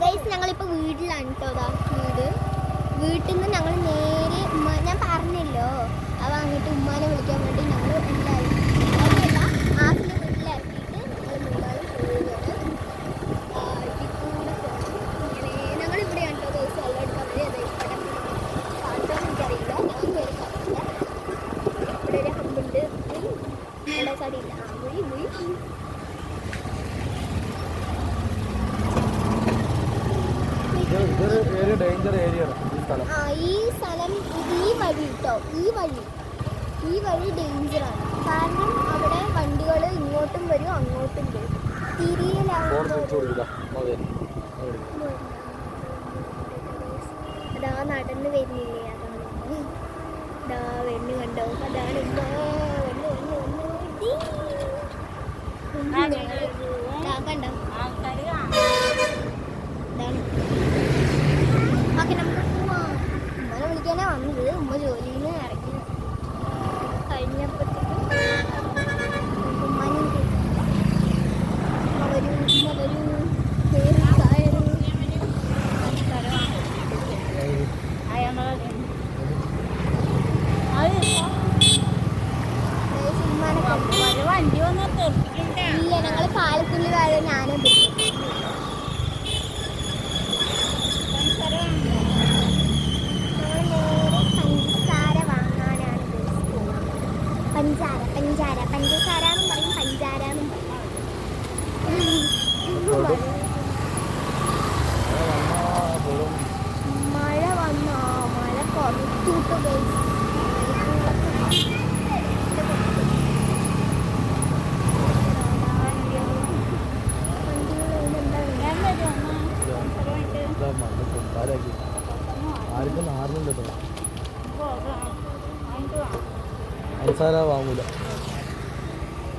Guys ഞങ്ങളിപ്പോൾ വീട്ടിലാണ് കേട്ടോ വീട്. വീട്ടിൽ നിന്ന് ഞങ്ങൾ നേരെ ഉമ്മ ഞാൻ പറഞ്ഞല്ലോ. അവ അങ്ങോട്ട് ഉമ്മാനെ വിളിക്കാൻ വേണ്ടി ഞങ്ങൾ എല്ലാവരും അവിടെയല്ല ആസിനെ വീട്ടിലിറക്കിയിട്ട് ഞങ്ങൾ മൂന്നാളും പോവുകയാണ്. ആ, ഇതിൽ കൂടെ പോകണം ഇങ്ങനെ ഞങ്ങൾ ഇവിടെയാണ് കേട്ടോ ഗൈസ് എല്ലാം എടുക്കുന്നത് അതെ ഇവിടെ കാണുമ്പോൾ എനിക്കറിയില്ല. ഞാൻ കയറി കാണില്ല ഇവിടെ ഒരു ഹമ്പുണ്ട് ഇവിടെ കടിയില്ല ആ മുഴി മുഴി. ഇതൊരു ഏരിയ ഡേഞ്ചർ ഏരിയ ആണ് ഈ സ്ഥലം. ആ ഈ സ്ഥലം ഇത് ഈ വഴി കേട്ടോ ഈ വഴി. ഈ വഴി ഡേഞ്ചറാണ് കാരണം അവിടെ വണ്ടികൾ ഇങ്ങോട്ടും വരും അങ്ങോട്ടും വരും. അതെ. നടന്ന് വരുന്നില്ലേ അതാണ്. ഇതാ വെണ്ണു കണ്ടോ? അതാണ് ഉമ്മ വെണ്ണു വെണ്ണു വെണ്ണു. കണ്ടോ? ഇതാണ് ഓക്കെ നമുക്ക് പോവാം ഉമ്മനെ വിളിക്കാനാ വന്നത് ഉമ്മ ജോലിയിൽ നിന്ന് ഇറങ്ങി കഴിഞ്ഞപ്പോഴത്തേക്കും ഉമ്മാനും കേട്ടു. ഉമ്മ വരൂ ഉമ്മ വരൂ കേറി കയറൂ ഗൈസ്, ഉമ്മാനെ കണ്ടു. വണ്ടി വന്ന് തെറിച്ചിട്ടുണ്ട ഇല്ല ഞങ്ങൾ പാലത്തുള്ളി വാങ്ങാനാണ് ഉദ്ദേശിക്കുന്നത് പഞ്ചാര പഞ്ചാര പഞ്ചസാര എന്നും പറയും പഞ്ചാര എന്നും പറയും മഴ വന്നോ മഴ കുറച്ചുവിട്ടു ആർക്കും ആരും കേട്ടോ. പഞ്ചസാര വാങ്ങൂല.